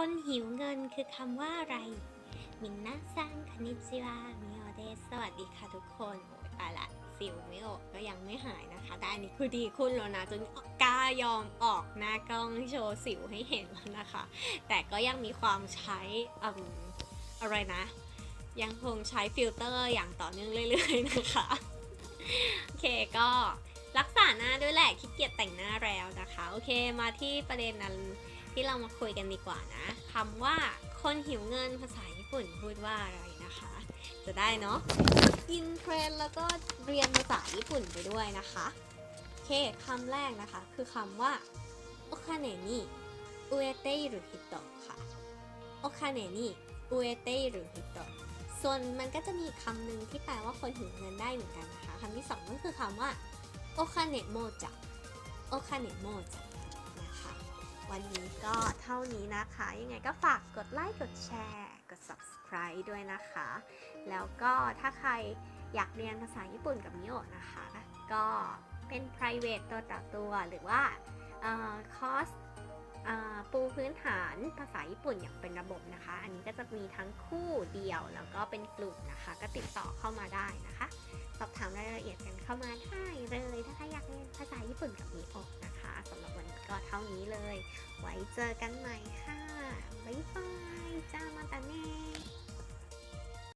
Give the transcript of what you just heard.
คนหิวเงินคือคำว่าอะไร มินนาซังคณิจิวามิโอเดสสวัสดีค่ะทุกคนโอ้ยตายละสิวไม่ออกก็ยังไม่หายนะคะ แต่อันนี้คือดีขึ้นแล้วนะ จนกล้ายอมออกหน้ากล้องโชว์สิวให้เห็นแล้วนะคะ แต่ก็ยังมีความใช้ออะไรนะ ยังคงใช้ฟิลเตอร์อย่างต่อเนื่องเรื่อยๆนะคะ โอเคก็รักษาหน้าด้วยแหละขี้เกียจแต่งหน้าแล้วนะคะ โอเคมาที่ประเด็นนั้น ที่เรามาคุยกันดีกว่านะคำว่าคนหิวเงินภาษาญี่ปุ่นพูดว่าอะไรนะคะ จะได้เนาะอินเทรนแล้วก็เรียนภาษาญี่ปุ่นไปด้วยนะคะโอเคคำแรกนะคะ คือคำว่าโอคาเนนิอุเอเตรุฮิโตะค่ะโอคาเนนิอุเอเตรุฮิโตะส่วนมันก็จะมีคำหนึ่งที่แปลว่าคนหิวเงินได้เหมือนกันนะคะคำที่สองก็คือคำว่าโอคาเนโมจะโอคาเนโมจะ วันนี้ก็เท่านี้นะคะ ยังไงก็ฝากกดไลค์ กดแชร์ กด subscribe ด้วยนะคะ แล้วก็ถ้าใครอยากเรียนภาษาญี่ปุ่นกับมิโอะนะคะ ก็เป็น private ตัวต่อตัว หรือว่าอคอร์สปูพื้นฐานภาษาญี่ปุ่นอย่างเป็นระบบนะคะ อันนี้ก็จะมีทั้งคู่เดียวแล้วก็เป็นกลุ่มนะคะ ก็ติดต่อเข้ามาได้นะคะ สอบถามรายละเอียดกันเข้ามาได้เลย ถ้าใครอยากเรียนภาษาญี่ปุ่นกับมีโอกนะคะสำหรับวันนี้ก็เท่านี้เลย ไว้เจอกันใหม่ค่ะ บ๊ายบาย